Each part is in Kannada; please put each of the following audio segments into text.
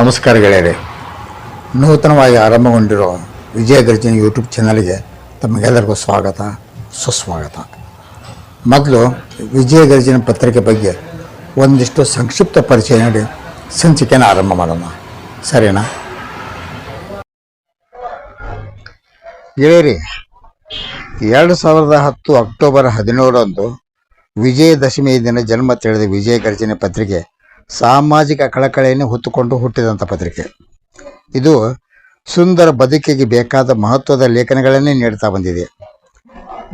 ನಮಸ್ಕಾರ ಗೆಳೆಯರೆ. ನೂತನವಾಗಿ ಆರಂಭಗೊಂಡಿರೋ ವಿಜಯ ಗರ್ಜನ್ ಯೂಟ್ಯೂಬ್ ಚಾನಲ್ಗೆ ತಮಗೆಲ್ಲರಿಗೂ ಸ್ವಾಗತ, ಸುಸ್ವಾಗತ. ಮೊದಲು ವಿಜಯ ಗರ್ಜನ ಪತ್ರಿಕೆ ಬಗ್ಗೆ ಒಂದಿಷ್ಟು ಸಂಕ್ಷಿಪ್ತ ಪರಿಚಯ ನೋಡಿ ಸಂಚಿಕೆಯನ್ನು ಆರಂಭ ಮಾಡೋಣ. ಸರಿನಾ? ಗೆಳೆಯರಿ, ಎರಡು ಸಾವಿರದ ಹತ್ತು ಅಕ್ಟೋಬರ್ ಹದಿನೇಳರಂದು ವಿಜಯದಶಮಿ ದಿನ ಜನ್ಮ ತಿಳಿದ ವಿಜಯ ಗರ್ಜನೆ ಪತ್ರಿಕೆ ಸಾಮಾಜಿಕ ಕಳಕಳಿಯನ್ನು ಹೊತ್ತುಕೊಂಡು ಹುಟ್ಟಿದಂಥ ಪತ್ರಿಕೆ. ಇದು ಸುಂದರ ಬದುಕಿಗೆ ಬೇಕಾದ ಮಹತ್ವದ ಲೇಖನಗಳನ್ನೇ ನೀಡ್ತಾ ಬಂದಿದೆ.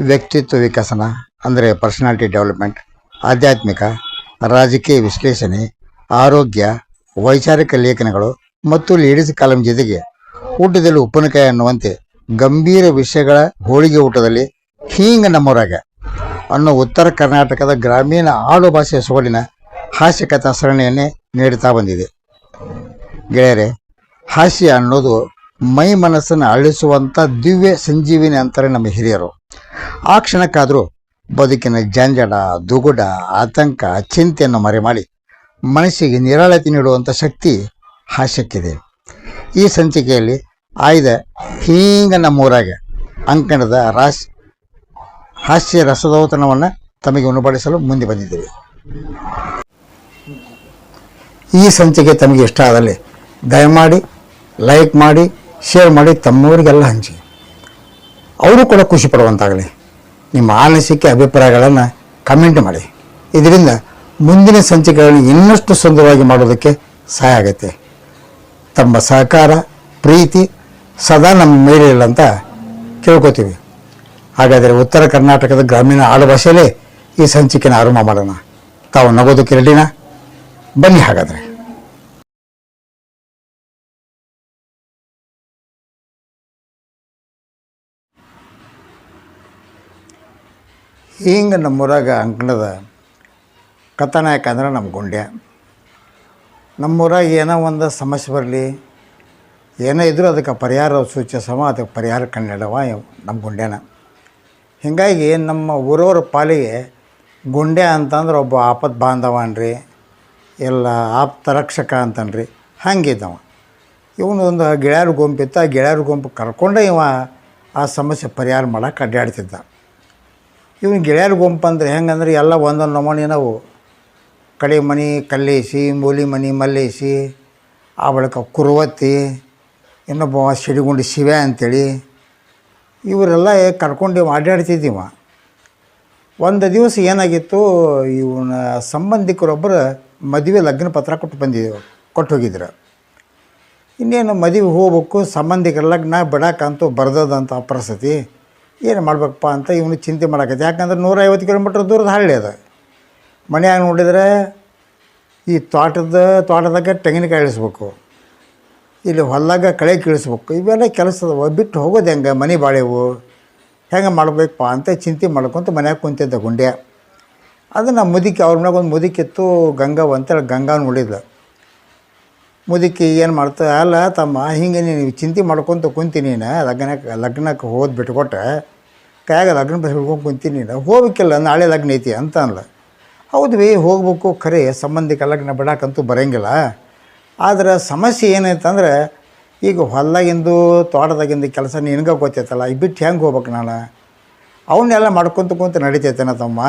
ವ್ಯಕ್ತಿತ್ವ ವಿಕಸನ, ಅಂದರೆ ಪರ್ಸನಾಲಿಟಿ ಡೆವಲಪ್ಮೆಂಟ್ ಆಧ್ಯಾತ್ಮಿಕ, ರಾಜಕೀಯ ವಿಶ್ಲೇಷಣೆ, ಆರೋಗ್ಯ, ವೈಚಾರಿಕ ಲೇಖನಗಳು ಮತ್ತು ಲೇಡೀಸ್ ಕಾಲಂ ಜೊತೆಗೆ ಊಟದಲ್ಲಿ ಉಪ್ಪಿನಕಾಯಿ ಅನ್ನುವಂತೆ ಗಂಭೀರ ವಿಷಯಗಳ ಹೋಳಿಗೆ ಊಟದಲ್ಲಿ ಹೀಂಗ ನಮ್ಮೂರಾಗ ಅನ್ನೋ ಉತ್ತರ ಕರ್ನಾಟಕದ ಗ್ರಾಮೀಣ ಆಡು ಭಾಷೆಯ ಸೊಗಡಿನ ಹಾಸ್ಯಕಥಾ ಸರಣಿಯನ್ನೇ ನೀಡುತ್ತಾ ಬಂದಿದೆ. ಗೆಳೆಯರೆ, ಹಾಸ್ಯ ಅನ್ನೋದು ಮೈ ಮನಸ್ಸನ್ನು ಅಳಿಸುವಂಥ ದಿವ್ಯ ಸಂಜೀವಿನಿ ಅಂತಾರೆ ನಮ್ಮ ಹಿರಿಯರು. ಆ ಕ್ಷಣಕ್ಕಾದರೂ ಬದುಕಿನ ಜಂಜಡ, ದುಗುಡ, ಆತಂಕ, ಚಿಂತೆಯನ್ನು ಮರೆ ಮಾಡಿ ಮನಸ್ಸಿಗೆ ನಿರಾಳತೆ ನೀಡುವಂಥ ಶಕ್ತಿ ಹಾಸ್ಯಕ್ಕಿದೆ. ಈ ಸಂಚಿಕೆಯಲ್ಲಿ ಆಯ್ದ ಹೀಂಗ ನಮ್ಮೂರಾಗ ಅಂಕಣದ ರಾಸ್ ಹಾಸ್ಯ ರಸದೌತಣವನ್ನು ತಮಗೆ ಉಣಬಡಿಸಲು ಮುಂದೆ ಬಂದಿದ್ದೇವೆ. ಈ ಸಂಚಿಕೆ ತಮಗೆ ಇಷ್ಟ ಆದಲ್ಲಿ ದಯಮಾಡಿ ಲೈಕ್ ಮಾಡಿ ಶೇರ್ ಮಾಡಿ ತಮ್ಮವರಿಗೆಲ್ಲ ಹಂಚಿ. ಅವರು ಕೂಡ ಖುಷಿ ಪಡುವಂತಾಗಲಿ. ನಿಮ್ಮ ಅನಿಸಿಕೆ ಅಭಿಪ್ರಾಯಗಳನ್ನು ಕಮೆಂಟ್ ಮಾಡಿ. ಇದರಿಂದ ಮುಂದಿನ ಸಂಚಿಕೆಗಳನ್ನು ಇನ್ನಷ್ಟು ಸುಂದರವಾಗಿ ಮಾಡೋದಕ್ಕೆ ಸಹಾಯ ಆಗುತ್ತೆ. ತಮ್ಮ ಸಹಕಾರ, ಪ್ರೀತಿ ಸದಾ ನಮ್ಮ ಮೇಲೆ ಇಲ್ಲ ಅಂತ ಕೇಳ್ಕೊತೀವಿ ಹಾಗಾದರೆ ಉತ್ತರ ಕರ್ನಾಟಕದ ಗ್ರಾಮೀಣ ಆಡುಭಾಷೆಯಲ್ಲೇ ಈ ಸಂಚಿಕೆನ ಆರಂಭ ಮಾಡೋಣ. ತಾವು ನಗೋದಕ್ಕೆ ರೆಡಿನಾ ಬನ್ನಿ ಹಾಗಾದರೆ. ಹಿಂಗೆ ನಮ್ಮೂರಾಗ ಅಂಕಣದ ಕಥಾನಾಯಕ ಅಂದ್ರೆ ನಮ್ಮ ಗುಂಡ್ಯ. ನಮ್ಮೂರಾಗ ಏನೋ ಒಂದು ಸಮಸ್ಯೆ ಬರಲಿ, ಏನೋ ಇದ್ರೂ ಅದಕ್ಕೆ ಪರಿಹಾರ ಸೂಚಿಸವ ಅದಕ್ಕೆ ಪರಿಹಾರ ಕಂಡಿಡವ ನಮ್ಮ ಗುಂಡ್ಯನ. ಹೀಗಾಗಿ ನಮ್ಮ ಊರವ್ರ ಪಾಲಿಗೆ ಗುಂಡೆ ಅಂತಂದ್ರೆ ಒಬ್ಬ ಆಪತ್ ಬಾಂಧವ ಅನ್ರಿ ಎಲ್ಲ ಆಪ್ತ ರಕ್ಷಕ ಅಂತನ್ರಿ, ಹಂಗಿದ್ದವ. ಇವನು ಒಂದು ಗೆಳೆಯರ ಗುಂಪಿತ್ತು ಆ ಗೆಳೆಯರ ಗುಂಪು ಕರ್ಕೊಂಡೆ ಇವ ಆ ಸಮಸ್ಯೆ ಪರಿಹಾರ ಮಾಡೋಕೆ ಅಡ್ಡಾಡ್ತಿದ್ದ ಇವನು ಗೆಳೆಯರ ಗುಂಪು ಅಂದ್ರೆ ಹೆಂಗಂದ್ರೆ ಎಲ್ಲ ಒಂದೊಂದು ನಮೂನಿ ನಾವು ಕಡೆ ಮನೆ, ಕಲ್ಲೇಸಿ, ಮೂಲಿ ಮನೆ, ಮಲ್ಲೇಸಿ, ಆ ಬಳಿಕ ಕುರುವತ್ತಿ, ಇನ್ನೊಬ್ಬ ಸಿಡಿಗುಂಡಿ ಶಿವೆ ಅಂತೇಳಿ, ಇವರೆಲ್ಲ ಕರ್ಕೊಂಡು ಇವ ಅಡ್ಡಾಡ್ತಿದ್ದೀವ ಒಂದು ದಿವಸ ಏನಾಗಿತ್ತು, ಇವನ ಸಂಬಂಧಿಕರೊಬ್ಬರು ಮದುವೆ ಲಗ್ನ ಪತ್ರ ಕೊಟ್ಟು ಬಂದಿದ್ದೆವು ಕೊಟ್ಟು ಹೋಗಿದ್ರು. ಇನ್ನೇನು ಮದುವೆ ಹೋಗ್ಬೇಕು, ಸಂಬಂಧಿಕರ ಲಗ್ನ ಬಿಡಕ್ಕಂತೂ ಬರ್ದದಂತ ಪರಿಸ್ಥಿತಿ. ಏನು ಮಾಡ್ಬೇಕಪ್ಪ ಅಂತ ಇವನು ಚಿಂತೆ ಮಾಡಕತ್ತೆ. ಯಾಕಂದ್ರೆ ನೂರೈವತ್ತು ಕಿಲೋಮೀಟ್ರ್ ದೂರದ ಹಳ್ಳಿ ಅದು. ಮನೆಯಾಗ ನೋಡಿದರೆ ಈ ತೋಟದ, ತೋಟದಾಗ ತೆಂಗಿನಕಾಯಿ ಇಳಿಸ್ಬೇಕು. ಇಲ್ಲಿ ಹೊಲ್ದಾಗ ಕಳೆ ಕೀಳಿಸ್ಬೇಕು. ಇವೆಲ್ಲ ಕೆಲಸದವ. ಬಿಟ್ಟು ಹೋಗೋದು ಹೆಂಗೆ? ಮನೆ ಬಾಳೆವು. ಹೆಂಗೆ ಮಾಡ್ಬೇಕಪ್ಪ ಅಂತ ಚಿಂತೆ ಮಾಡ್ಕೊಂತ ಮನ್ಯಾಗ ಕುಂತಿದ್ದ ಗುಂಡ್ಯ. ಅದು ನಮ್ಮ ಮುದುಕಿ, ಅವ್ರ ಮನೆಗೆ ಒಂದು ಮುದುಕಿತ್ತು ಗಂಗವ್ವ ಅಂತೇಳಿ ಗಂಗಾ ನೋಡಿದ್ಲು. ಮುದುಕಿ ಏನು ಮಾಡ್ತಾ, ಅಲ್ಲ ತಮ್ಮ, ಹಿಂಗೆ ನೀನು ಚಿಂತೆ ಮಾಡ್ಕೊತ ಕುಂತೀನಿ ನೀನು ಲಗ್ನಕ್ಕೆ ಲಗ್ನಕ್ಕೆ ಹೋದ್ ಬಿಟ್ಕೊಟ್ಟೆ ಕೈಯಾಗ ಲಗ್ನ ಬಸ್ ಹಿಡ್ಕೊಂಡು ಕುಂತೀನಿ ನೀನು, ಹೋಗ್ಬೇಕಿಲ್ಲ, ನಾಳೆ ಲಗ್ನ ಐತಿ ಅಂತ ಅನ್ಲ ಹೌದು ಭೀ ಹೋಗ್ಬೇಕು, ಖರೆ, ಸಂಬಂಧಿಕ ಲಗ್ನ ಬಿಡಕ್ಕಂತೂ ಬರೋಂಗಿಲ್ಲ. ಆದರೆ ಸಮಸ್ಯೆ ಏನಾಯ್ತಂದ್ರೆ ಈಗ ಹೊಲ್ದಾಗಿಂದು, ತೋಟದಾಗಿಂದು ಕೆಲಸ ನಿನಗೆ ಗೊತ್ತೈತಲ್ಲ ಈ ಬಿಟ್ಟು ಹೆಂಗೆ ಹೋಗ್ಬೇಕು ನಾನು? ಅವನ್ನೆಲ್ಲ ಮಾಡ್ಕೊತ ಕುಂತ ನಡಿತೈತೇನ ತಮ್ಮ?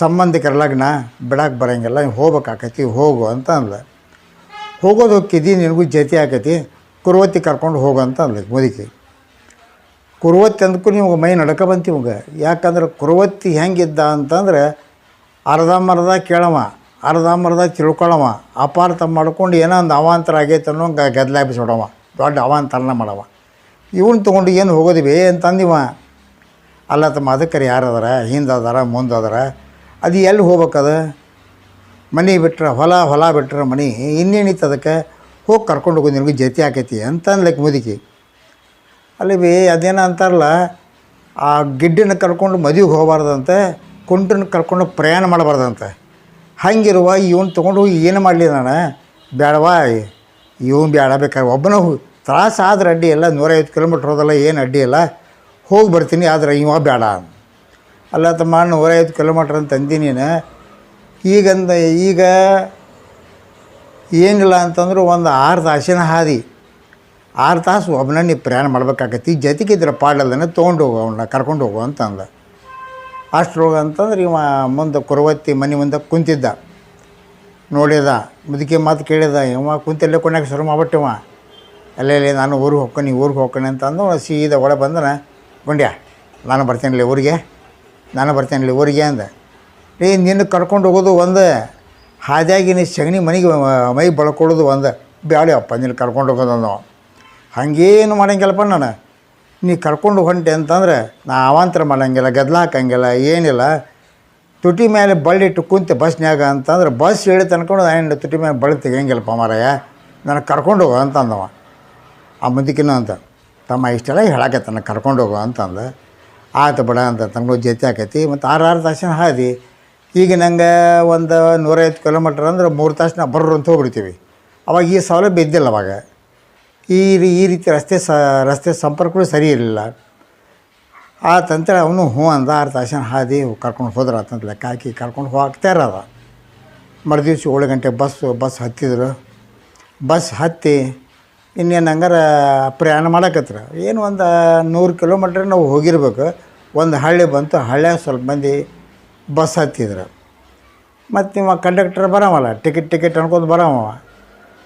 ಸಂಬಂಧಿಕರ ಲಗ್ನ ಬಿಡಕ್ಕೆ ಬರೋಂಗಿಲ್ಲ ಹೋಗ್ಬೇಕಾಕೈತಿ ಹೋಗು ಅಂತ ಅಂದ್ಲ. ಹೋಗೋದು ಹೋಗ್ತಿದ್ದಿ, ನಿನಗೂ ಜತಿ ಆಕೈತಿ, ಕುರುವತ್ತಿ ಕರ್ಕೊಂಡು ಹೋಗು ಅಂತ ಅಂದ್ಲ ಮುದುಕಿ. ಕುರುವತ್ತಿ ಅಂದಕ್ಕೂ ನಿಮ್ಗೆ ಮೈ ನಡ್ಕ ಬಂತು ಇವಂಗೆ. ಯಾಕಂದ್ರೆ ಕುರುವತ್ತಿ ಹೆಂಗಿದ್ದ ಅಂತಂದ್ರೆ ಅರ್ಧಂಬರ್ಧ ಕೇಳವ ಅರ್ಧಂಬರ್ಧ ತಿಳ್ಕೊಳವ, ಅಪಾರ್ಥ ಮಾಡ್ಕೊಂಡು ಏನೋ ಒಂದು ಅವಾಂತರ ಆಗೈತೆ ಅನ್ನೋ ಗ ಗದ್ಲಾಬಿಸೋಡವ ದೊಡ್ಡ ಅವಾಂತರನ ಮಾಡವ. ಇವನ್ ತೊಗೊಂಡು ಏನು ಹೋಗೋದಿವಿ ಅಂತಂದಿವ ಅಲ್ಲ ತಮ್ಮ ಅದಕ್ಕರೆ ಯಾರದಾರ, ಹಿಂದದಾರ, ಮುಂದದಾರ ಅದು ಎಲ್ಲಿ ಹೋಗ್ಬೇಕದ? ಮನೆ ಬಿಟ್ರೆ ಹೊಲ ಹೊಲ ಬಿಟ್ರೆ ಮನೆ, ಇನ್ನೇನಿತ್ತು ಅದಕ್ಕೆ? ಹೋಗಿ ಕರ್ಕೊಂಡು ಹೋಗಿ, ನಿನಗೂ ಜತಿ ಆಕೈತಿ ಅಂತ ಅನ್ಲಿಕ್ಕೆ ಮುದುಕಿ ಅಲ್ಲಿ ಬಿ, ಅದೇನೋ ಅಂತಾರಲ್ಲ, ಆ ಗಿಡ್ಡನ ಕರ್ಕೊಂಡು ಮದುವೆಗೆ ಹೋಗಬಾರ್ದಂತೆ ಕುಂಟನ ಕರ್ಕೊಂಡು ಪ್ರಯಾಣ ಮಾಡಬಾರ್ದಂತೆ. ಹಂಗಿರುವ ಇವನು ತೊಗೊಂಡು ಹೋಗಿ ಏನು ಮಾಡಲಿ ನಾನು? ಬೇಡವಾ ಇವನು ಬೇಡ ಬೇಕಾದ್ರೆ ಒಬ್ಬನ ತ್ರಾಸ ಆದ್ರೆ ಅಡ್ಡಿ ಇಲ್ಲ, ನೂರೈವತ್ತು ಕಿಲೋಮೀಟ್ರ್ ಹೋದಲ್ಲ, ಏನು ಅಡ್ಡಿ ಇಲ್ಲ. ಹೋಗಿ ಬರ್ತೀನಿ, ಆದ್ರೆ ಇವ ಬೇಡ ಅಲ್ಲ ತಮ್ಮ ನೂರೈವತ್ತು ಕಿಲೋಮೀಟ್ರ್ ಅಂತ ನೀನು. ಈಗಂದ, ಈಗ ಏನಿಲ್ಲ ಅಂತಂದ್ರೆ ಒಂದು ಆರು ತಾಸಿನ ಹಾದಿ. ಆರು ತಾಸು ಒಬ್ಬನ ನೀ ಪ್ರಯಾಣ ಮಾಡ್ಬೇಕಾಗತ್ತೆ ಈ ಜೊತೆಗಿದ್ರೆ ಪಾಡಲ್ಲನೆ ತೊಗೊಂಡು ಹೋಗು ಅವನ್ನ ಕರ್ಕೊಂಡು ಹೋಗು ಅಂತಂದ. ಅಷ್ಟ್ರೊಳಗೆ ಅಂತಂದ್ರೆ ಇವ ಮುಂದೆ ಕುರುವತ್ತಿ ಮನೆ ಮುಂದೆ ಕುಂತಿದ್ದ. ನೋಡಿದ, ಮುದುಕಿ ಮಾತು ಕೇಳಿದ, ಇವ ಕುಂತಲ್ಲೇ ಕೊನೆಗೆ ಶುರು ಮಾಡ್ಬಿಟ್ಟಿವ ಅಲ್ಲೇ ನಾನು ಊರಿಗೆ ಹೋಗ್ತೀನಿ ಊರಿಗೆ ಹೋಗ್ಕೊಂಡು ಅಂತಂದು ಸೀದಾ ಒಳಗೆ ಬಂದನ, ಗುಂಡ್ಯ, ನಾನು ಬರ್ತೀನಿ ಊರಿಗೆ. ನಾನು ಬರ್ತೇನೆ ಇಲ್ಲಿ ಊರಿಗೆ ಅಂದ. ರೀ ನಿನ್ನ ಕರ್ಕೊಂಡು ಹೋಗೋದು ಒಂದು. ಹಾದಿಯಾಗಿ ನೀ ಸಗಣಿ ಮನೆಗೆ ಮೈ ಬಳ್ಕೊಳ್ಳೋದು ಒಂದು. ಬ್ಯಾಡ್ಯಪ್ಪ ನಿನ್ನ ಕರ್ಕೊಂಡು ಹೋಗೋದು ಅಂದವ ಹಂಗೇನು ಮಾಡೋಂಗಿಲ್ಲಪ್ಪ ನಾನು. ನೀ ಕರ್ಕೊಂಡು ಹೊಂಟೆ ಅಂತಂದ್ರೆ ನಾ ಅವಾಂತರ ಮಾಡೋಂಗಿಲ್ಲ ಗದ್ದಲ ಹಾಕಂಗಿಲ್ಲ, ಏನಿಲ್ಲ. ತುಟಿ ಮೇಲೆ ಬಳ್ಳಿಟ್ಟು ಕುಂತೆ ಬಸ್ನ್ಯಾಗ ಅಂತಂದ್ರೆ ಬಸ್ ಹೇಳಿ ತನ್ಕೊಂಡು ನಾನು ತುಟಿ ಮೇಲೆ ಬಳ್ಳಿ ತೆಗಿಯಂಗಿಲ್ಲಪ್ಪ ಮಾರಾಯ. ನನಗೆ ಕರ್ಕೊಂಡು ಹೋಗು ಅಂತಂದವ. ಆ ಮುಂದಕ್ಕಿನ್ನೂ ಅಂತ. ತಮ್ಮ ಇಷ್ಟೆಲ್ಲ ಹೇಳಾಕತ್ತಾನ ಕರ್ಕೊಂಡು ಹೋಗು ಅಂತಂದ. ಆಯ್ತು ಬಡ ಅಂತ ತಂಗಳು ಜೊತೆ ಆಕೈತಿ ಮತ್ತು ಆರು ಆರು ತಾಸಿನ ಹಾದಿ. ಈಗ ನಂಗೆ ಒಂದು ನೂರೈವತ್ತು ಕಿಲೋಮೀಟ್ರ್ ಅಂದ್ರೆ ಮೂರು ತಾಸು ನಾವು ಬರ್ರು ಅಂತ ಹೋಗ್ಬಿಡ್ತೀವಿ. ಅವಾಗ ಈ ಸೌಲಭ್ಯ ಇದ್ದಿಲ್ಲ ಅವಾಗ. ಈ ಈ ರೀತಿ ರಸ್ತೆ ಸ, ರಸ್ತೆ ಸಂಪರ್ಕಗಳು ಸರಿ ಇರಲಿಲ್ಲ. ತಂತ್ರ ಅವನು ಹ್ಞೂ ಅಂದ, ಆರು ತಾಸಿನ ಹಾದಿ ಕರ್ಕೊಂಡು ಹೋದ್ರೆ ಆತಂತ ಲೆಕ್ಕ ಹಾಕಿ ಕರ್ಕೊಂಡು ಹೋಗ್ತಾ ಇರೋದ. ಮರುದಿವ್ಸ ಏಳು ಗಂಟೆ ಬಸ್ಸು ಬಸ್ ಹತ್ತಿದ್ರು. ಬಸ್ ಹತ್ತಿ ಇನ್ನೇನು ಹಂಗಾರ ಪ್ರಯಾಣ ಮಾಡಕತ್ರ ಏನು ಒಂದು ನೂರು ಕಿಲೋಮೀಟ್ರ್ ನಾವು ಹೋಗಿರ್ಬೇಕು. ಒಂದು ಹಳ್ಳಿ ಬಂತು, ಹಳ್ಳ್ಯಾಗ ಸ್ವಲ್ಪ ಮಂದಿ ಬಸ್ ಹತ್ತಿದ್ರು. ಮತ್ತು ನಿಮ್ಮ ಕಂಡಕ್ಟರ್ ಬರವಲ್ಲ ಟಿಕೆಟ್ ಟಿಕೆಟ್ ಅನ್ಕೊಂಡು ಬರವ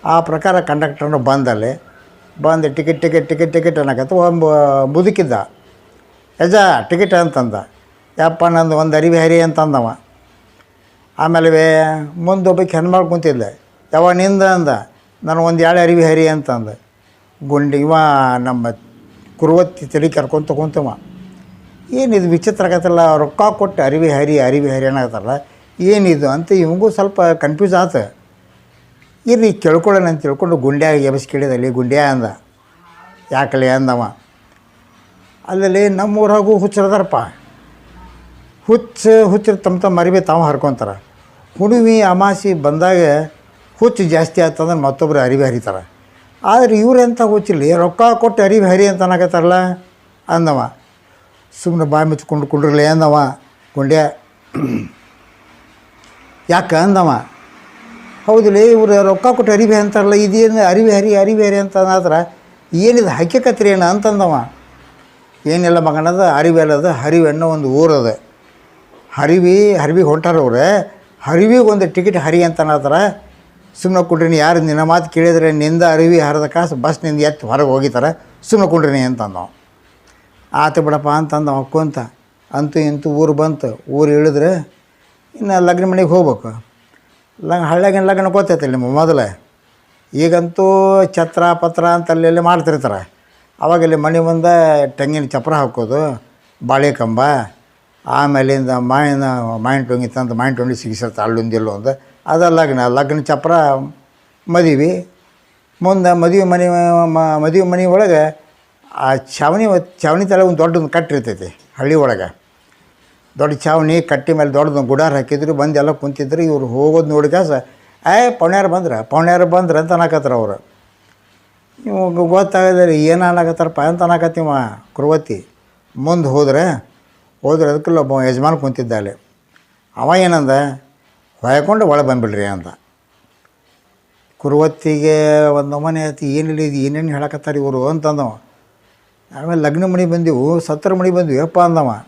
ಆ ಪ್ರಕಾರ ಕಂಡಕ್ಟರ್ನು ಬಂದಲ್ಲಿ, ಬಂದು ಟಿಕೆಟ್ ಟಿಕೆಟ್ ಟಿಕೆಟ್ ಟಿಕೆಟ್ ಅನ್ನಕತ್ತು ಒಂದು ಮುದುಕಿದ್ದ. ಯಜ ಟಿಕೆಟ್ ಅಂತಂದ. ಯಪ್ಪ, ನಂದು ಒಂದು ಅರಿವಿ ಹರಿ ಅಂತಂದವ. ಆಮೇಲೆ ಮುಂದೆ ಒಬ್ಬ ಹೆಣ್ಮಗಳು ಕುಂತಿದ್ದೆ ಯಾವ ನಿಂದ ಅಂದ. ನಾನು ಒಂದು ಎರಡು ಅರಿವಿ ಹರಿ ಅಂತಂದ. ಗುಂಡಿ, ಇವ ನಮ್ಮ ಕುರುವತ್ತಿ ತಲೆ ಕರ್ಕೊಂತ ಕುಂತವ ಏನಿದು ವಿಚಿತ್ರ ಆಗತ್ತಲ್ಲ ರೊಕ್ಕ ಕೊಟ್ಟು ಅರಿವಿ ಹರಿ ಅರಿವಿ ಹರಿ ಏನಾಗತ್ತಲ್ಲ ಏನಿದು ಅಂತ ಇವಂಗೂ ಸ್ವಲ್ಪ ಕನ್ಫ್ಯೂಸ್ ಆತು. ಇರ್ರಿ ಕೇಳ್ಕೊಳ್ಳೋಣ ಅಂತ ತಿಳ್ಕೊಂಡು ಗುಂಡ್ಯಾಗ ಎಬಸ್ ಕೇಳಿದ ಅಲ್ಲಿ ಗುಂಡ್ಯಾ ಅಂದ. ಯಾಕಲೆ ಅಂದವ. ಅಲ್ಲಲ್ಲಿ ನಮ್ಮ ಊರಾಗೂ ಹುಚ್ಚರದಾರಪ್ಪ. ಹುಚ್ಚ ಹುಚ್ಚರು ತಮ್ಮ ತಮ್ಮ ಅರಿವಿ ತಾವು ಹರ್ಕೊತಾರೆ. ಹುಣ್ಣಿಮೆ ಅಮಾಸಿ ಬಂದಾಗ ಹುಚ್ಚು ಜಾಸ್ತಿ ಆಯ್ತಂದ್ರೆ ಮತ್ತೊಬ್ಬರು ಅರಿವೆ ಹರಿತಾರೆ. ಆದರೆ ಎಂಥ ಹುಚ್ಚಿಲ್ಲ? ರೊಕ್ಕ ಕೊಟ್ಟು ಅರಿವೆ ಹರಿ ಅಂತ ಅನ್ನಕತ್ತಾರಲ್ಲ? ಅಂದವ. ಸುಮ್ಮನೆ ಬಾಯಿ ಮುಚ್ಕೊಂಡು ಕುಂಡ್ರಲ್ಲ ಅಂದವ. ಗುಂಡ್ಯ. ಯಾಕೆ ಅಂದವ? ಹೌದಿಲ್ಲ, ಇವ್ರು ರೊಕ್ಕ ಕೊಟ್ಟು ಅರಿವಿ ಅಂತಾರಲ್ಲ, ಇದೇನು ಅರಿವಿ ಹರಿ ಅರಿವಿ ಹರಿ ಅಂತ ಅನ್ನತ್ರ ಏನಿದು ಹಕ್ಕಿಕತ್ರಿ ಏನು ಅಂತಂದವ. ಏನಿಲ್ಲ ಮಗನದ ಅರಿವಿ ಅಲ್ಲದ, ಹರಿವೆ ಅನ್ನೋ ಒಂದು ಊರದ ಹರಿವಿ, ಹರಿವಿಗೆ ಹೊಂಟಾರವ್ರೆ. ಹರಿವಿಗೆ ಒಂದು ಟಿಕೆಟ್ ಹರಿ ಅಂತ ಅನ್ನತ್ತಾರ ಸುಮ್ಮನೆ ಕೊಡ್ರಿ ಯಾರು ನಿನ್ನ ಮಾತು ಕೇಳಿದರೆ ನಿಂದ ಅರಿವಿ ಹರಿದ ಕಾಸು ಬಸ್ನಿಂದ ಎತ್ತು ಹೊರಗೆ ಹೋಗಿತಾರೆ ಸುಮ್ಮನೆ ಕೊಡ್ರಿ ಅಂತಂದವ. ಆತು ಬಿಡಪ್ಪ ಅಂತಂದ ಕುಂತ. ಅಂತೂ ಇಂತೂ ಊರು ಬಂತು. ಊರು ಇಳಿದ್ರೆ ಇನ್ನು ಲಗ್ನ ಮನೆಗೆ ಹೋಗ್ಬೇಕು. ಲಗ್, ಹಳ್ಳ್ಯಾಗಿನ ಲಗ್ನ ಗೊತ್ತೈತಿಲ್ಲ ನಿಮ್ಮ ಮೊದಲೇ. ಈಗಂತೂ ಛತ್ರ, ಪತ್ರ ಅಂತ ಅಲ್ಲೆಲ್ಲಿ ಮಾಡ್ತಿರ್ತಾರೆ. ಅವಾಗಲ್ಲಿ ಮನೆ ಮುಂದೆ ತೆಂಗಿನ ಚಪ್ರ ಹಾಕೋದು ಬಾಳೆ ಕಂಬ ಆಮೇಲಿಂದ ಮಾಯಿನ ಮಾಯಿನ ಟೊಂಗಿ ತಂದು ಮಾಯಿನ ಟೊಂಗಿ ಸಿಗಿಸಿರ್ತ ಅಲ್ಲೊಂದಿಲ್ಲೋ ಒಂದು ಅದ ಲಗ್ನ ಲಗ್ನ ಚಪ್ರ ಮದುವೆ. ಮುಂದೆ ಮದುವೆ ಮನೆ ಮದುವೆ ಮನೆ ಒಳಗೆ ಆ ಚಾವಣಿ ಚಾವಣಿ ತಲೆ ಒಂದು ದೊಡ್ಡದೊಂದು ಕಟ್ಟಿರ್ತೈತಿ ಹಳ್ಳಿ ಒಳಗೆ. ದೊಡ್ಡ ಚಾವಣಿ ಕಟ್ಟಿ ಮೇಲೆ ದೊಡ್ಡದೊಂದು ಗುಡಾರ ಹಾಕಿದ್ರು, ಬಂದು ಎಲ್ಲ ಕುಂತಿದ್ರು, ಇವ್ರು ಹೋಗೋದು ನೋಡಿಕಾಸ ಏ, ಪೌಣ್ಯಾರು ಬಂದ್ರೆ? ಪೌಣ್ಯಾರು ಬಂದ್ರೆ ಅಂತ ಅನ್ನಕತ್ತಾರ ಅವರು. ಇವಾಗ ಗೊತ್ತಾಗಲ್ಲ ಏನು ಅನ್ನಕತ್ತಾರಪ್ಪ ಅಂತ ಅನ್ನಕತ್ತೀವ ಕುರುವತ್ತಿ. ಮುಂದೆ ಹೋದ್ರೆ ಹೋದ್ರೆ ಅದಕ್ಕೆಲ್ಲ ಒಬ್ಬ ಯಜಮಾನ್ ಕುಂತಿದ್ದಾಳೆ. ಅವ ಏನಂದ, ಹೊಯ್ಕೊಂಡು ಒಳಗೆ ಬಂದ್ಬಿಡ್ರಿ ಅಂತ. ಕುರುವತ್ತಿಗೆ ಒಂದು ಮನೆ ಐತಿ, ಏನಿಲ್ಲ ಇದು, ಏನೇನು ಹೇಳಕತ್ತಾರೆ ಇವರು ಅಂತಂದವ. ಆಮೇಲೆ ಲಗ್ನ ಮಣಿ ಬಂದೆವು, ಸತ್ತರ ಮಣಿ ಬಂದ್ವಿ, ಯಪ್ಪ ಅಂದವ.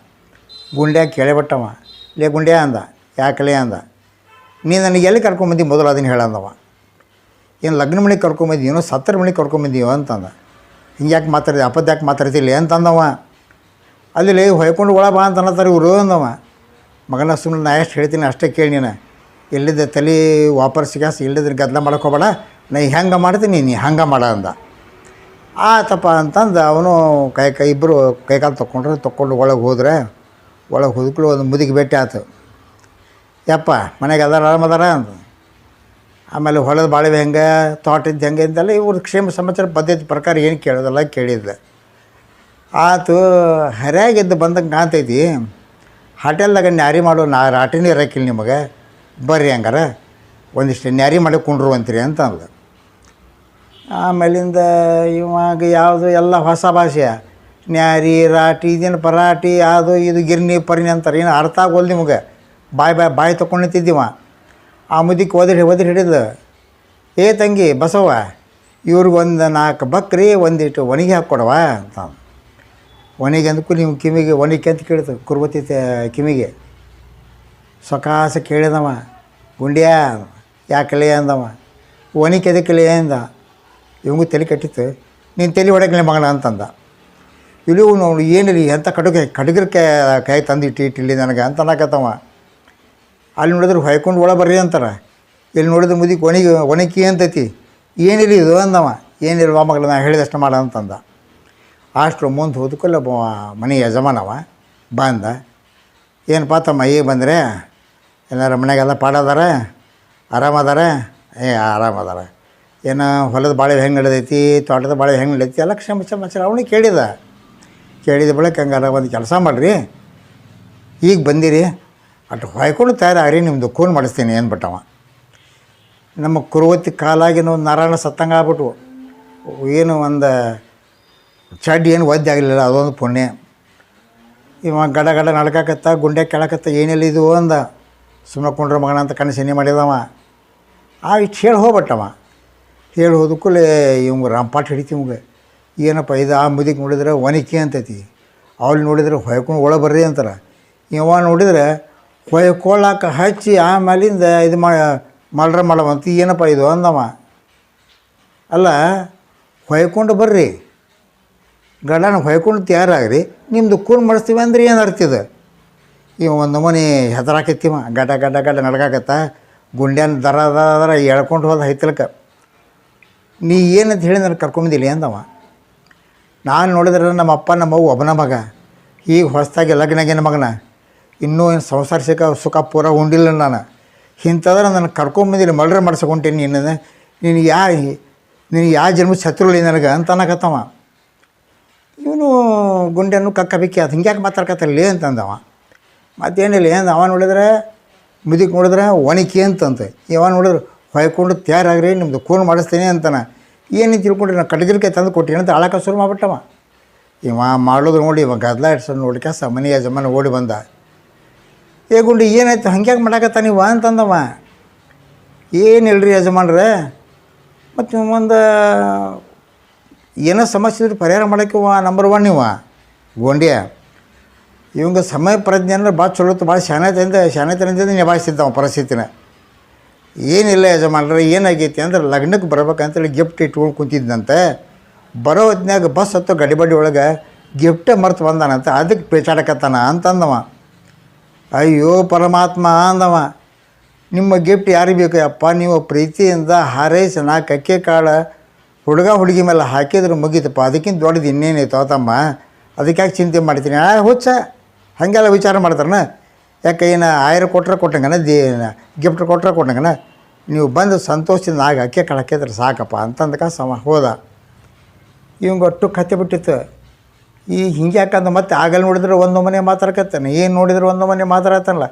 ಗುಂಡ್ಯಾಗ ಕೇಳಿಬಿಟ್ಟವ. ಲೇ ಗುಂಡ್ಯಾ ಅಂದ. ಯಾಕಲೇ ಅಂದ. ನೀ ನನಗೆ ಎಲ್ಲಿ ಕರ್ಕೊಂಬಂದಿ ಮೊದಲು ಅದನ್ನು ಹೇಳಂದವ ಏನು ಲಗ್ನ ಮನೆಗೆ ಕರ್ಕೊಂಬಂದಿ ಏನೋ ಸತ್ತರ ಮನೆಗೆ ಕರ್ಕೊಂಬಂದೀವ ಅಂತಂದ. ಹಿಂಗೆ ಯಾಕೆ ಮಾತಾಡಿದೆ ಅಪ್ಪದ ಯಾಕೆ ಮಾತಾಡ್ತಿಲ್ಲ ಅಂತಂದವ. ಅಲ್ಲಿ ಹೊಯ್ಕೊಂಡು ಒಳ ಬಾ ಅಂತ ಅನ್ನತ್ತಾರೆ ಇವರು ಅಂದವ. ಮಗನ ಸುಮ್ಮನೆ ನಾ ಎಷ್ಟು ಹೇಳ್ತೀನಿ ಅಷ್ಟೇ ಕೇಳಿ ನೀನು. ಎಲ್ಲಿದ್ದ ತಲೆ ವಾಪಸ್ ಗ್ಯಾಸ್ ಇಲ್ಲದ್ರೆ ಗದ್ದಲ ಮಾಡ್ಕೋಬೇಡ ನಾ ಹೆಂಗೆ ಮಾಡ್ತೀನಿ, ನೀ ಹಂಗೆ ಮಾಡ ಅಂದ. ಆತಪ್ಪ ಅಂತಂದು ಅವನು ಕೈ ಕೈ ಇಬ್ಬರು ಕೈಕಾಲು ತೊಗೊಂಡ್ರೆ ತೊಗೊಂಡು ಒಳಗೆ ಹೋದ್ರೆ, ಒಳಗೆ ಹೋದ್ಕಳು ಒಂದು ಮುದಿಗೆ ಭೇಟಿ ಆಯ್ತು ಯಪ್ಪ, ಮನೆಗೆ ಅದಾರ ಆರಾಮದಾರ ಅಂತ ಆಮೇಲೆ ಹೊಲದ ಬಾಳಿವೆ ಹೆಂಗೆ ತೋಟದ್ದು ಹೆಂಗೆ ಅಂತೆಲ್ಲ ಇವ್ರ ಕ್ಷೇಮ ಸಮಾಚಾರ ಪದ್ಧತಿ ಪ್ರಕಾರ ಏನು ಕೇಳೋದಲ್ಲ ಕೇಳಿದ್ದೆ ಆತು ಹರ್ಯಾಗಿದ್ದು ಬಂದಂಗೆ ಕಾಣ್ತೈತಿ. ಹಾಟೆಲ್ದಾಗ ನ್ಯಾರಿ ಮಾಡೋ ನಾ ರಾಟಿನೇ ಇರಕ್ಕಿಲ್ಲ ನಿಮಗೆ. ಬರ್ರಿ ಹಂಗಾರ. ಒಂದಿಷ್ಟು ನ್ಯಾರಿ ಮಾಡಿ ಕುಂಡ್ರು ಅಂತೀರಿ ಅಂತ ಅಂದ ಆಮೇಲಿಂದ ಇವಾಗ ಯಾವುದು ಎಲ್ಲ ಹೊಸ ಭಾಷೆ. ನ್ಯಾರಿ, ರಾಟಿ, ಇದೇನು ಪರಾಟಿ, ಅದು ಇದು, ಗಿರ್ನಿ ಪರಿಣಿ ಅಂತಾರೆ. ಏನು ಅರ್ಥ ಆಗೋಲ್ ನಿಮಗೆ? ಬಾಯ್ ಬಾಯ್ ಬಾಯಿ ತೊಗೊಂಡು ನಿಂತಿದ್ದೀವ ಆ ಮುದಿಕ್ಕೆ ಒದ್ರಿ ಒದ್ರಿ ಹಿಡಿದು ಏ ತಂಗಿ ಬಸವ ಇವ್ರಿಗೆ ಒಂದು ನಾಲ್ಕು ಬಕ್ರಿ ಒಂದಿಟ್ಟು ಒಣಗಿ ಹಾಕ್ಕೊಡವ ಅಂತ ಒಣಗಿ ಅಂದಕ್ಕೂ ನೀವು ಕಿವಿಗೆ ಒಣಗಿ ಅಂತ ಕೇಳ್ತು ಕುರ್ಬತಿ ಕಿವಿಗೆ. ಸೊಕಾಸ ಕೇಳಿದವ, ಗುಂಡ್ಯ, ಯಾಕಲೆ ಅಂದವ. ಒಣಗಿ ಎದಕ್ಕಲೆ ಅಂದ. ಇವಂಗೂ ತಲೆ ಕಟ್ಟಿತ್ತು. ನೀನು ತಲೆ ಹೊಡಕಲೆ ಮಗಳ ಅಂತಂದ. ಇಲ್ಲಿ ನೋಡಿ, ಏನಿಲ್ಲ ಎಂಥ ಕಡುಗೆ, ಕಡುಗರ ಕೈ ತಂದು ಇಟ್ಟು ಇಟ್ಟಿಲ್ಲಿ ನನಗೆ ಅಂತ ಅನ್ನಕತ್ತವ. ಅಲ್ಲಿ ನೋಡಿದ್ರೆ ಹೊಯ್ಕೊಂಡು ಒಳ ಬರ್ರಿ ಅಂತಾರೆ. ಇಲ್ಲಿ ನೋಡಿದ್ರೆ ಮುದಿಗೆ ಒಣಗಿ ಒಣಕಿ ಅಂತೈತಿ. ಏನಿಲ್ಲ ಇದು ಅಂದವ. ಏನಿಲ್ವ ಮಗಳ ನಾ ಹೇಳಿದಷ್ಟು ಮಾಡ ಅಂತಂದ. ಅಷ್ಟು ಮುಂದೆ ಹೋದಕ್ಕೆಲ್ಲ ಒಬ್ಬ ಮನೆ ಯಜಮಾನವ, ಬಂದ. ಏನಪ್ಪ ತಮ್ಮ ಈಗ ಬಂದರೆ ಏನಾರ ಮನೆಗೆಲ್ಲ ಪಾಡದಾರ, ಆರಾಮದಾರ? ಏ, ಆರಾಮದಾರ. ಏನು ಹೊಲದ ಬಾಳೆ ಹೆಂಗೆ ನಡೆದೈತಿ, ತೋಟದ ಬಾಳೆ ಹೆಂಗೆ ನಡೆದೈತಿ, ಎಲ್ಲ ಕ್ಷಮ ಸಮಾಚಾರ ಅವನಿಗೆ ಕೇಳಿದ. ಕೇಳಿದ ಬಳಿಕ ಹಂಗಾರ ಒಂದು ಕೆಲಸ ಮಾಡಿರಿ. ಈಗ ಬಂದಿರಿ. ಅಟ್ ಹೊಯ್ಕೊಂಡು ತಯಾರಾಗ್ರಿ ನಿಮ್ಮದು ಖೂನ್ ಮಾಡಿಸ್ತೀನಿ ಅಂದ್ಬಿಟ್ಟವ. ನಮ್ಮ ಕುರುವತ್ತಿ ಕಾಲಾಗಿನ ಒಂದು ನಾರಾಯಣ ಸತ್ತಂಗೆ ಆಗ್ಬಿಟ್ವು ಏನು ಒಂದು ಚಡ್ಡಿ ಏನು ಒದ್ದೆ ಆಗಲಿಲ್ಲ ಅದೊಂದು ಪುಣ್ಯ. ಇವ ಗಡ ಗಡ ನಡ್ಕಾಕತ್ತ ಗುಂಡೆ ಕೆಳಕತ್ತ, ಏನೆಲ್ಲ ಇದು ಅಂದ. ಸುಮ್ಮನೆ ಕುಂಡ್ರ ಮಗನ ಅಂತ ಕಣ್ಣು ಸಿನಿ ಮಾಡಿದವ. ಆ ಇಷ್ಟು ಹೇಳಿ ಹೋಗ್ಬಿಟ್ಟವ. ಹೇಳಿ ಹೋದಕ್ಕೂಲೇ ಇವಂಗೆ ರಾಂಪಾಟ್ ಹಿಡಿತಿ ಇವಂಗೆ. ಏನಪ್ಪ ಇದು ಆ ಮುದಿಗೆ ನೋಡಿದ್ರೆ ಒನಕಿ ಅಂತೈತಿ. ಅವ್ಳು ನೋಡಿದ್ರೆ ಹೊಯ್ಕೊಂಡು ಒಳ ಬರ್ರಿ ಅಂತಾರೆ. ಇವ ನೋಡಿದ್ರೆ ಹೊಯ್ಕೊಳ್ಳಾಕ ಹಚ್ಚಿ ಆಮೇಲಿಂದ ಇದು ಮಾ, ಮಲ್ರ ಮಾಡವಂತ ಏನಪ್ಪ ಇದು ಅಂದವ. ಅಲ್ಲ, ಹೊಯ್ಕೊಂಡು ಬರ್ರಿ. ಗಂಡನ ಹೊಯ್ಕೊಂಡು ತಯಾರಾಗ್ರಿ ನಿಮ್ಮದು ಕೂನ್ ಮಾಡಿಸ್ತೀವಿ ಅಂದ್ರೆ ಏನು ಅರ್ಥ ಈ ಒಂದು ಮನೆ ಹೆದರಾಕೈತಿವ ಗಡ ಗಡ ಗಡ ನಡ್ಕಾಕತ್ತ ಗುಂಡ್ಯಾನ ದರ ದರ ದರ ಎಳ್ಕೊಂಡು ಹೋದ ಹೈತಲಕ್ಕೆ ನೀ ಏನಂತ ಹೇಳಿ ನನಗೆ ಕರ್ಕೊಂಬಂದಿಲ್ಲ ಅಂದವ ನಾನು ನೋಡಿದ್ರೆ ನಮ್ಮ ಅಪ್ಪ, ನಮ್ಮ ಅವ್ವ ಒಬ್ಬನ ಮಗ. ಈಗ ಹೊಸ್ದಾಗಿ ಲಗ್ನಾಗಿನ ಮಗನ. ಇನ್ನೂ ಏನು ಸಂಸಾರ ಸಿಕ್ಕ ಸುಖ ಪೂರ ಉಂಡಿಲ್ಲ ನಾನು. ಇಂಥದ್ರೆ ನನಗೆ ಕರ್ಕೊಂಬಂದಿಲ್ಲ ಮಳ್ರೆ ಮಾಡ್ಸಕೊಂಟೀನಿ ನಿನ್ನ ನೀನು ಯಾ ನೀನು ಯಾವ ಜನ್ಮ ಶತ್ರುಲಿ ನನಗೆ ಅಂತ ಅನ್ನಕತ್ತವ. ಇವನು ಗುಂಡೆನು ಕಕ್ಕ ಬಿಕ್ಕಿ ಅದು ಹಿಂಗ್ಯಾಕೆ ಮಾತಾಡ್ಕತ್ತಲ್ಲಿ ಅಂತಂದವ. ಮತ್ತೇನಿಲ್ಲ, ಏನು ಅವ ನೋಡಿದ್ರೆ ಮುದಿಕ್ ನೋಡಿದ್ರೆ ಒಣಿಕೆ ಅಂತಂತೆ. ಇವ ನೋಡಿದ್ರೆ ಹೊಯ್ಕೊಂಡು ತಯಾರಾಗ್ರಿ ನಿಮ್ಮದು ಕೂನ್ ಮಾಡಿಸ್ತೀನಿ ಅಂತಾನೆ. ಏನು ತಿಳ್ಕೊಂಡ್ರಿ ನಾನು ಕಡ್ಗಿಲ್ಕೆ ತಂದು ಕೊಟ್ಟಿನಿ ಅಂತ ಆಳಕ ಶುರು ಮಾಡ್ಬಿಟ್ಟವ. ಇವ ಮಾಡೋದು ನೋಡಿ, ಇವ ಗದ್ಲ ಇಡ್ಸೋದು ನೋಡಿ ಕೆಸ ಮನೆ ಯಜಮಾನ ಓಡಿ ಬಂದ. ಏ ಗುಂಡಿ, ಏನಾಯ್ತು? ಹಂಗ್ಯಾಕೆ ಮಾಡಾಕತ್ತ ನೀವು ಅಂತಂದವ. ಏನಿಲ್ರಿ ಯಜಮಾನ್ರೆ? ಮತ್ತು ಒಂದು ಏನೋ ಸಮಸ್ಯೆ ಇದ್ರೆ ಪರಿಹಾರ ಮಾಡೋಕ್ಕೆ ನಂಬರ್ ಒನ್ ಇವ. ಗೊಂಡ್ಯ, ಇವಂಗ ಸಮಯ ಪ್ರಜ್ಞೆ ಅಂದ್ರೆ ಭಾಳ ಚಲೋ ಭಾಳ ಶಾಣತೆಯಿಂದ ಶಾಣತನದಿಂದ ನಿಭಾಯಿಸಿದ್ದಾವ ಪರಿಸ್ಥಿತಿನ. ಏನಿಲ್ಲ ಯಜಮಾನ್ರೆ, ಏನಾಗೈತಿ ಅಂದ್ರೆ ಲಗ್ನಕ್ಕೆ ಬರ್ಬೇಕಂತೇಳಿ ಗಿಫ್ಟ್ ಇಟ್ಕೊಂಡು ಕುಂತಿದ್ದಂತೆ ಬರೋ ಹೊತ್ನ್ಯಾಗ ಬಸ್ ಹತ್ತೋ ಗಡಿಬಡಿ ಒಳಗೆ ಗಿಫ್ಟೇ ಮರ್ತು ಬಂದಾನಂತ, ಅದಕ್ಕೆ ಪೇಚಾಡಕತ್ತಾನ ಅಂತಂದವ. ಅಯ್ಯೋ ಪರಮಾತ್ಮ ಅಂದವ. ನಿಮ್ಮ ಗಿಫ್ಟ್ ಯಾರಿಗೆ ಬೇಕು ಅಪ್ಪ ನೀವು ಪ್ರೀತಿಯಿಂದ ಹಾರೈಸಿ ನಾಲ್ಕು ಅಕ್ಕಿ ಕಾಳು ಹುಡುಗ ಹುಡುಗಿ ಮೇಲೆ ಹಾಕಿದ್ರೆ ಮುಗೀತಪ್ಪ. ಅದಕ್ಕಿಂತ ದೊಡ್ಡದು ಇನ್ನೇನೈತೋ ತಮ್ಮ? ಅದಕ್ಕೆ ಯಾಕೆ ಚಿಂತೆ ಮಾಡ್ತೀನಿ ಆ, ಹುಚ್ಚ. ಹಾಗೆಲ್ಲ ವಿಚಾರ ಮಾಡ್ತಾರನ? ಯಾಕೆ ಏನು ಆಯ್ರ ಕೊಟ್ರೆ ಕೊಟ್ಟಂಗನ, ದೇ ಗಿಫ್ಟ್ ಕೊಟ್ಟರೆ ಕೊಟ್ಟಂಗನ? ನೀವು ಬಂದು ಸಂತೋಷದಿಂದ ಆಗ ಅಕ್ಕಿ ಕಾಳು ಸಾಕಪ್ಪ ಅಂತಂದಕ ಸಮ ಹೋದ. ಇವಂಗೆ ಒಟ್ಟು ಕತ್ತೆ ಬಿಟ್ಟಿತ್ತು. ಈ ಹಿಂಗೆ ಯಾಕಂದ್ರೆ ಮತ್ತೆ ಆಗಲ್ಲಿ ನೋಡಿದ್ರೆ ಒಂದು ಮನೆ ಮಾತಾಡ್ಕತ್ತಾನೆ. ಏನು ನೋಡಿದ್ರೆ ಒಂದು ಮನೆ ಮಾತಾಡತ್ತಾನಲ್ಲ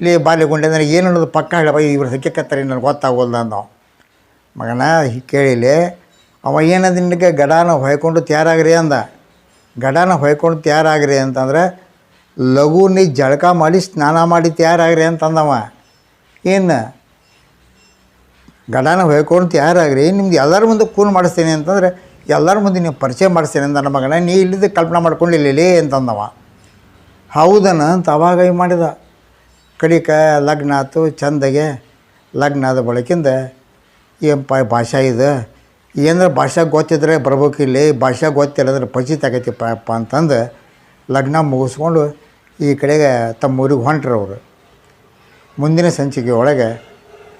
ಇಲ್ಲಿ ಬಾಲ್ಯಗೊಂಡೆ ನನಗೆ ಏನು ಅನ್ನೋದು ಪಕ್ಕ ಹೇಳಪ್ಪ. ಇವ್ರು ಹಕ್ಕಿಕತ್ತಾರೆ ನನಗೆ ಗೊತ್ತಾಗೋಲ್ಲ ಅಂದವ. ಮಗನ ಕೇಳಿಲೆ ಅವ ಏನಂದ ನಿನಗೆ ಗಡಾನ ಹೊಯ್ಕೊಂಡು ತಯಾರಾಗ್ರಿ ಅಂದ. ಗಡಾನ ಹೊಯ್ಕೊಂಡು ತಯಾರಾಗ್ರಿ ಅಂತಂದ್ರೆ, ಲಘು ನೀ ಜಳಕ ಮಾಡಿ ಸ್ನಾನ ಮಾಡಿ ತಯಾರಾಗ್ರಿ ಅಂತಂದವ. ಏನು? ಗಡಾನ ಹೊಯ್ಕೊಂಡು ತಯಾರಾಗ್ರಿ. ನಿಮ್ದು ಎಲ್ಲರ ಮುಂದೆ ಕೂಲ್ ಮಾಡಿಸ್ತೀನಿ ಅಂತಂದ್ರೆ, ಎಲ್ಲರ ಮುಂದೆ ನೀವು ಪರಿಚಯ ಮಾಡಿಸ್ತೀನಿ ಅಂತ ನನ್ನ ಮಗನ. ನೀ ಇಲ್ಲದ ಕಲ್ಪನೆ ಮಾಡ್ಕೊಂಡಿಲ್ಲೇ ಅಂತಂದವ. ಹೌದನ ಅಂತ ಅವಾಗ ಈ ಮಾಡಿದ. ಕಡಿಕ ಲಗ್ನ ಆಯ್ತು ಚಂದಗೆ. ಲಗ್ನ ಆದ ಬಳಕಿಂದ, ಏನು ಭಾಷೆ ಇದು? ಏನರ ಭಾಷೆ ಗೊತ್ತಿದ್ರೆ ಬರ್ಬೇಕು ಇಲ್ಲಿ, ಭಾಷೆ ಗೊತ್ತಿಲ್ಲದ್ರೆ ಪರಿಚಿತ ಆಗೈತಿಪ್ಪ ಪಾಪ ಅಂತಂದು ಲಗ್ನ ಮುಗಿಸ್ಕೊಂಡು ಈ ಕಡೆಗೆ ತಮ್ಮ ಊರಿಗೆ ಹೊಂಟ್ರು ಅವರು. ಮುಂದಿನ ಸಂಚಿಕೆ ಒಳಗೆ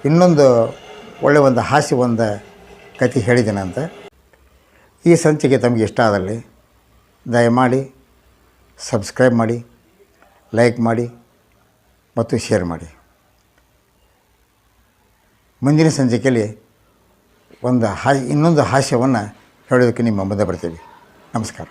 ಇನ್ನೊಂದು ಒಳ್ಳೆಯ ಒಂದು ಹಾಸ್ಯ ಒಂದು ಕತೆ ಅಂತ. ಈ ಸಂಚಿಕೆ ತಮಗೆ ಇಷ್ಟ ಆದಲ್ಲಿ ದಯಮಾಡಿ ಸಬ್ಸ್ಕ್ರೈಬ್ ಮಾಡಿ, ಲೈಕ್ ಮಾಡಿ ಮತ್ತು ಶೇರ್ ಮಾಡಿ. ಮುಂದಿನ ಸಂಚಿಕೆಯಲ್ಲಿ ಒಂದು ಹಾ ಇನ್ನೊಂದು ಹಾಸ್ಯವನ್ನು ಹೇಳೋದಕ್ಕೆ ನಿಮ್ಮ ಮುಂದೆ ಬರ್ತೀವಿ. ನಮಸ್ಕಾರ.